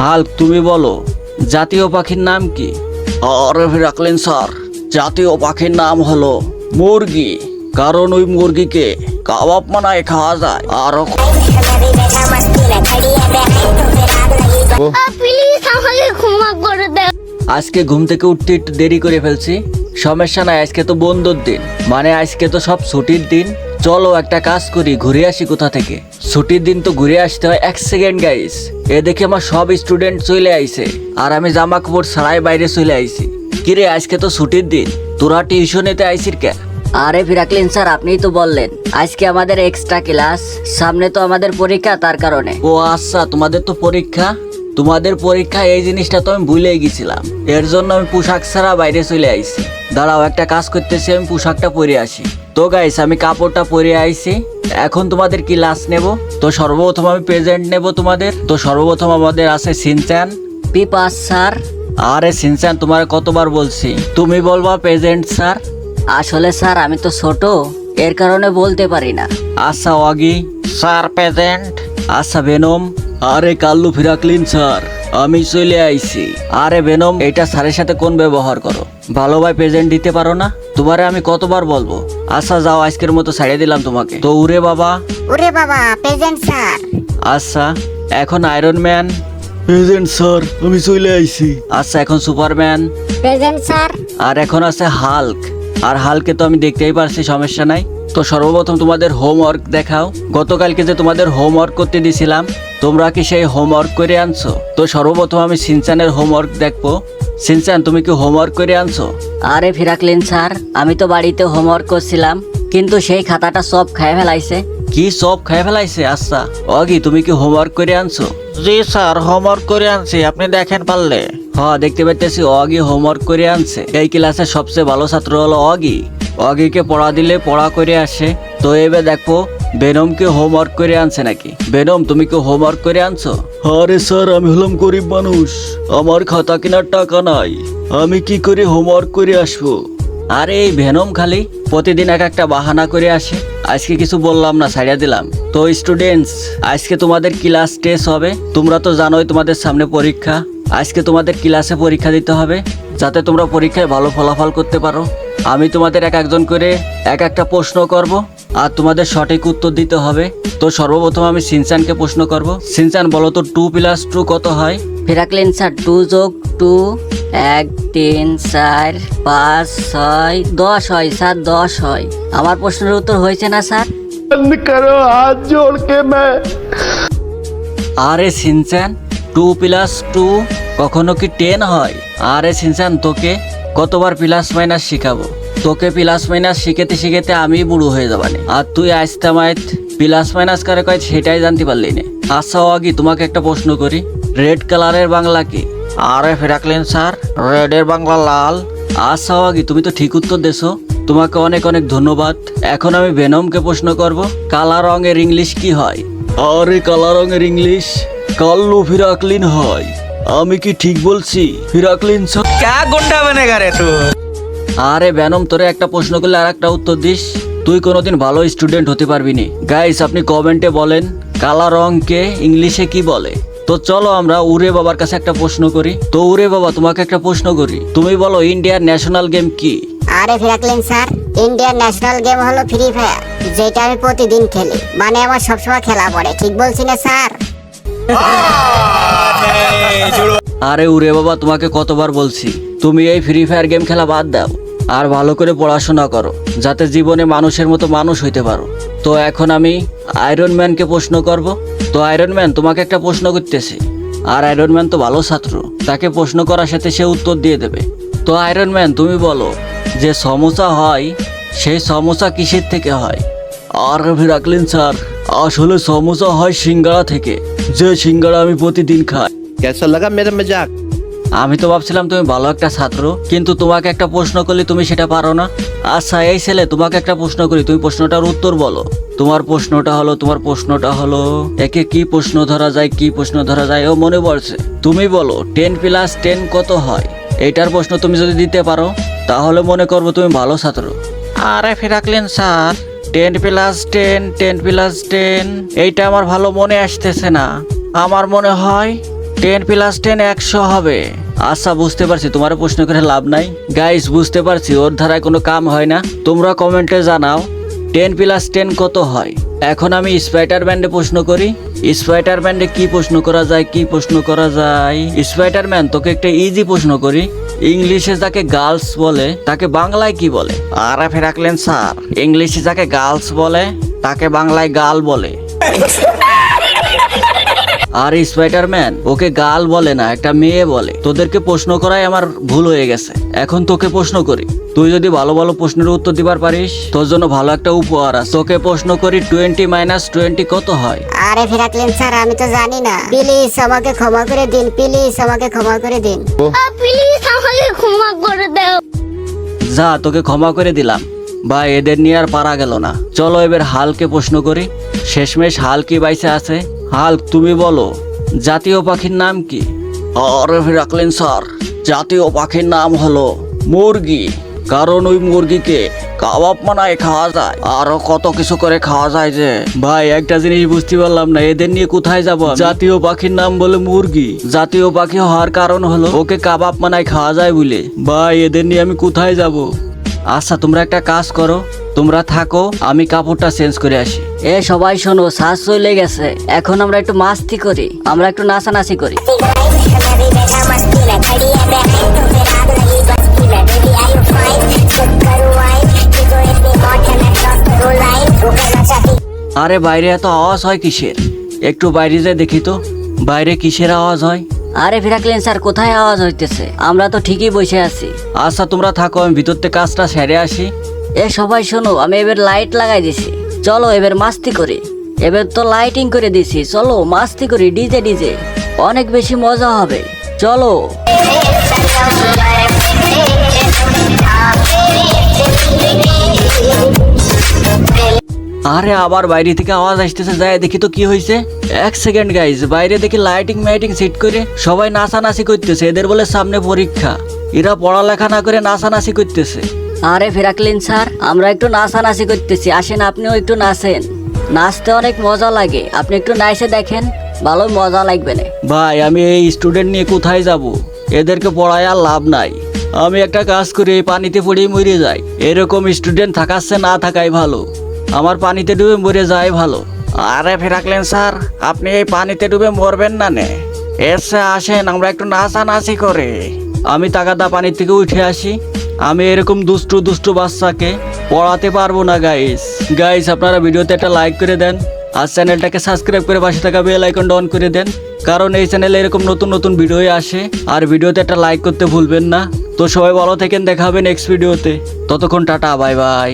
Hulk তুমি বলো জাতীয় পাখির নাম কি? আরে রাখলেন স্যার জাতীয় পাখির নাম হলো মুরগি। কারণ ওই মুরগিকে কাবাব মানায় খাওয়া যায়। আর আজকে ঘুম থেকে উঠতে একটু দেরি করে ফেলছি। সমস্যা নাই আজকে তো বন্ধুর দিন। মানে আজকে তো সব ছুটির দিন। চলো একটা কাজ করি ঘুরে আসি কোথা থেকে। ছুটির দিন তো ঘুরে আসতে হয়। এক সেকেন্ড গাইস এ দেখে আমার সব স্টুডেন্ট চলে আইছে। আর আমি জামা কাপড় ছাড়াই বাইরে চলে আইছি। কিরে আজকে তো ছুটির দিন। তোরা টিউশনেতে আইসির কে আরে ফিরাকলিন স্যার আপনিই তো বললেন। আজকে আমাদের এক্সট্রা ক্লাস সামনে তো আমাদের পরীক্ষা তার কারণে। ও আচ্ছা তোমাদের তো পরীক্ষা? তোমাদের পরীক্ষা এই জিনিসটা তো আমি ভুলে গেছিলাম। এর জন্য আমি পোশাক ছাড়া বাইরে চলে আইছি। দাঁড়াও একটা কাজ করতেছি আমি পোশাকটা পরে আসি। তো গাইস আমি কাপড়টা পরে আইছি। এখন তোমাদের কি লাস নেব? তো সর্বপ্রথম আমি প্রেজেন্ট নেব তোমাদের। তো সর্বপ্রথম আমাদের আছে সিনচ্যান। পিপাস স্যার আরে সিনচ্যান তোমার কতবার বলছি? তুমি বলবা প্রেজেন্ট স্যার আসলে স্যার আমি তো ছোট। এর কারণে বলতে পারি না। আচ্ছা ওয়াগি। স্যার প্রেজেন্ট আচ্ছা বেনম আরে কাল্লু ফিরাকলিন স্যার আমি চলে আইছি। আরে বেনম এটা স্যারের সাথে কোন ব্যবহার করো? ভালো ভাই প্রেজেন্ট দিতে পারো না? তোমারে আমি কতবার বলব? আচ্ছা যাও আজকের মতো ছাড়িয়ে দিলাম তোমাকে। তো উরে বাবা। ওরে বাবা প্রেজেন্ট স্যার আচ্ছা এখন আয়রন ম্যান প্রেজেন্ট স্যার আমি চলে আইছি। আচ্ছা এখন সুপারম্যান প্রেজেন্ট স্যার আর এখন আছে হাল্ক আর হালকে তো আমি দেখতেই পারছি সমস্যা নাই। তো সর্বপ্রথম তোমাদের হোমওয়ার্ক দেখাও। গতকালকে যে তোমাদের হোমওয়ার্ক করতে দিছিলাম তোমরা কি সেই হোমওয়ার্ক করে আনছো? তো সর্বপ্রথম আমি সিনচানের হোমওয়ার্ক দেখব। সিনচান তুমি কি হোমওয়ার্ক করে আনছো? আরে ফিরাকলিন স্যার আমি তো বাড়িতে হোমওয়ার্ক করছিলাম কিন্তু সেই খাতাটা সব খাই ফেলাইছে। কি সব খাই ফেলাইছে? আচ্ছা অগি তুমি কি হোমওয়ার্ক করে আনছো? জি স্যার হোমওয়ার্ক করে আনছি আপনি দেখেন পারলে। হ্যাঁ দেখতে পাইতেছি অগি হোমওয়ার্ক করে আনছে। এই ক্লাসের সবচেয়ে ভালো ছাত্র হলো অগি। অগিকে পড়া দিলে পড়া করে আসে। তো এবার দেখো বেনমকে হোমওয়ার্ক করে আনছে নাকি? বেনম তুমি কি হোমওয়ার্ক করে আনছো? আরে স্যার, আমি হলাম গরিব মানুষ। আমার খাতা কেনার টাকা নাই। আমি কি করে হোমওয়ার্ক করে আসব? আরে, এই ভেনম খালি, প্রতিদিন এক একটা বাহানা করে আসে। আজকে কিছু বললাম না ছাড়িয়া দিলাম। তো স্টুডেন্টস আজকে তোমাদের ক্লাস টেস্ট হবে। তোমরা তো জানোই তোমাদের সামনে পরীক্ষা। আজকে তোমাদের ক্লাসে পরীক্ষা দিতে হবে, যাতে তোমরা পরীক্ষায় ভালো ফলাফল করতে পারো। আমি তোমাদের এক একজন করে এক একটা প্রশ্ন করব। আর তোমাদের সঠিক উত্তর দিতে হবে। তো সর্বপ্রথম আমি সিনচানকে প্রশ্ন করব। সিনচান বলো তো টু প্লাস টু কত হয়? ফিরাকলিন স্যার টু যোগ টু এক তিন চার পাঁচ ছয় দশ হয় স্যার দশ হয়। আমার প্রশ্নের উত্তর হয়েছে না স্যার? আরে সিনচান টু প্লাস টু কখনো কি টেন হয়? আরে সিনচান তোকে কতবার প্লাস মাইনাস শিখাবো? তোকে প্লাস মাইনাস শিখেতে শিখেতে আমি বুড়ো হয়ে যাবানি আর তুই আইস্তামাইত প্লাস মাইনাস কারে কয় সেটাই জানতে পারলি না। আচ্ছা আগে তোমাকে একটা প্রশ্ন করি। রেড কালারের বাংলা কি? আরে ফিরাকলিন স্যার রেডের বাংলা লাল। আচ্ছা আগে তুমি তো ঠিক উত্তর দেছো। তোমাকে অনেক অনেক ধন্যবাদ। এখন আমি বেনমকে প্রশ্ন করব কালা রঙের ইংলিশ কি হয়? আরে কালা রঙের ইংলিশ কাল্লু ফিরাকলিন হয়। আমি কি ঠিক বলছি? Franklin sir. ক্যা গুন্ডা বনেগা রে তুই? আরে বেনম, তোরে একটা প্রশ্ন করলে আর একটা উত্তর দিস। তুই কোনোদিন ভালো স্টুডেন্ট হতে পারবি নি। গাইস আপনি কমেন্টে বলেন, কালা রংকে ইংলিশে কি বলে? তো চলো আমরা উরে বাবার কাছে একটা প্রশ্ন করি। তো উরে বাবা, তোমাকে একটা প্রশ্ন করি। তুমি বলো ইন্ডিয়ার ন্যাশনাল গেম কি? আরে ফিরাকলিন স্যার ইন্ডিয়ার ন্যাশনাল গেম হলো ফ্রি ফায়ার যেটা আমি প্রতিদিন খেলি। মানে আমার সবসময় খেলা পড়ে, ঠিক বলছি না স্যার? আরে উরে বাবা, তোমাকে কতবার বলছি, তুমি এই ফ্রি ফায়ার গেম খেলা বাদ দাও, আর ভালো করে পড়াশোনা করো, যাতে জীবনে মানুষের মতো মানুষ হইতে পারো। তো এখন আমি আয়রন ম্যানকে প্রশ্ন করব। তো আয়রন ম্যান তোমাকে একটা প্রশ্ন করতেছি। আর আয়রন ম্যান তো ভালো ছাত্র, তাকে প্রশ্ন করার সাথে সে উত্তর দিয়ে দেবে। তো আয়রন ম্যান তুমি বলো, যে সমস্যা হয়, সেই সমস্যা কিসের থেকে হয়? আর রাখলেন স্যার আসলে সমস্যা হয় সিঙ্গারা থেকে। যে সিঙ্গারা আমি প্রতিদিন খাই। কেসা লাগা মেরে মেজাক? আমি তো ভাবছিলাম তুমি ভালো একটা ছাত্র কিন্তু তোমাকে একটা প্রশ্ন করলে তুমি সেটা পারো না। আচ্ছা এই ছেলে তোমাকে একটা প্রশ্ন করি তুমি প্রশ্নটার উত্তর বলো। তোমার প্রশ্নটা হলো তোমার প্রশ্নটা হলো একে কি প্রশ্ন ধরা যায় কি প্রশ্ন ধরা যায় ও মনে পড়ছে। তুমি বলো টেন প্লাস টেন কত হয়? এটার প্রশ্ন তুমি যদি দিতে পারো তাহলে মনে করব তুমি ভালো ছাত্র। আরে Franklin sir. Ten plus ten ten plus ten. এইটা আমার ভালো মনে আসতেছে না। আমার মনে হয় টেন প্লাস টেন একশো হবে। আচ্ছা বুঝতে পারছি তোমার প্রশ্ন করে লাভ নাই। গাইস বুঝতে পারছি, ওর ধারায় কোনো কাম হয় না। তোমরা কমেন্টে জানাও, টেন প্লাস টেন কত হয়? এখন আমি স্পাইটার ব্যান্ডে প্রশ্ন করি। স্পাইটার ব্যান্ডে কি প্রশ্ন করা যায়, কি প্রশ্ন করা যায়? স্পাইটার ম্যান তোকে একটা ইজি প্রশ্ন করি। ইংলিশে যাকে গার্লস বলে তাকে বাংলায় কি বলে? আরে ফেরাকলেন স্যার। ইংলিশে যাকে গার্লস বলে তাকে বাংলায় গাল বলে। আর স্পাইডারম্যান ওকে গাল বলে না একটা মেয়ে বলে। তোদেরকে প্রশ্ন করাই আমার ভুল হয়ে গেছে। এখন তোকে প্রশ্ন করি। তুই যদি ভালো ভালো প্রশ্নের উত্তর দিবার পারিস তোর জন্য ভালো একটা উপহার আছে। তোকে প্রশ্ন করি টোয়েন্টি মাইনাস টোয়েন্টি কত হয়? আরে ফিরাকলেন স্যার আমি তো জানি না। প্লিজ আমাকে ক্ষমা করে দিন প্লিজ আমাকে ক্ষমা করে দিন। প্লিজ ক্ষমা করে দাও। যা, তোকে ক্ষমা করে দিলাম। বা এদের নিয়ে আর পারা গেল না। চলো এবার হালকে প্রশ্ন করি। শেষমেশ হাল কি বাইসে আছে? হাল, তুমি বলো। জাতীয় পাখির নাম কি? আরে, রাখলেন স্যার। জাতীয় পাখির নাম হলো মুরগি। কারণ ওই মুরগিকে কাবাব মানায় খাওয়া যায় আরও কত কিছু করে খাওয়া যায় যে ভাই একটা জিনিস বুঝতে পারলাম না এদের নিয়ে কোথায় যাব জাতীয় পাখির নাম বলে মুরগি জাতীয় পাখি হওয়ার কারণ হলো ওকে কাবাব মানায় খাওয়া যায় বলে ভাই এদের নিয়ে আমি কোথায় যাব আচ্ছা তোমরা একটা কাজ করো তোমরা থাকো আমি কাপড়টা চেঞ্জ করে আসি এ সবাই শোনো শ্বাস চলে গেছে এখন আমরা একটু মাস্তি করি আমরা একটু নাচানাচি করি আরে বাইরে এত আওয়াজ হয় কিসের? একটু বাইরে যে দেখি তো। বাইরে কিসের আওয়াজ হয়? আরে ফিরাকলেন স্যার কোথায় আওয়াজ হইতেছে? আমরা তো ঠিকই বসে আছি। আচ্ছা তোমরা থাকো আমি ভিতর থেকে কাজটা সেরে আসি। এ সবাই শোনো আমি এবার লাইট লাগাই দিছি। চলো এবার মাস্তি করি। এবার তো লাইটিং করে দিছি। চলো মাস্তি করি ডিজে ডিজে অনেক বেশি মজা হবে। চলো। আরে আবার বাইরে থেকে আওয়াজ আসতেছে যায় দেখি তো কি হয়েছে এক সেকেন্ড গাইজ বাইরে দেখি লাইটিং মাইটিং সেট করে সবাই নাচানাচি করতেছে এদের বলে সামনে পরীক্ষা। এরা পড়ালেখা না করে নাচানাচি করতেছে। আরে ফিরাকলিন স্যার আমরা একটু নাচানাচি করতেছি আসেন আপনিও একটু নাচেন। নাচতে অনেক মজা লাগে আপনি একটু নাচে দেখেন ভালো মজা লাগবে না। ভাই আমি এই স্টুডেন্ট নিয়ে কোথায় যাব? এদেরকে পড়ায় আর লাভ নাই। আমি একটা কাজ করি এই পানিতে পড়েই মরে যাই। এরকম স্টুডেন্ট থাকাচ্ছে না থাকাই ভালো। আমার পানিতে ডুবে মরে যায় ভালো। আরে ফেরাকলেন স্যার, আপনি এই পানিতে ডুবে মরবেন না নে। এসে আসেন, আমরা একটু নাচানাচি করে। আমি তাকাদা পানির থেকে উঠে আসি। আমি এরকম দুষ্টু দুষ্টু বাচ্চাকে পড়াতে পারব না গাইস গাইস আপনারা ভিডিওতে একটা লাইক করে দেন, আর চ্যানেলটাকে সাবস্ক্রাইব করে পাশে থাকা বেল আইকনটা অন করে দেন, কারণ এই চ্যানেলে এরকম নতুন নতুন ভিডিও আসে, আর ভিডিওতে একটা লাইক করতে ভুলবেন না। তো সবাই ভালো থাকেন, দেখা হবে নেক্সট ভিডিওতে ততক্ষণ টাটা বাই বাই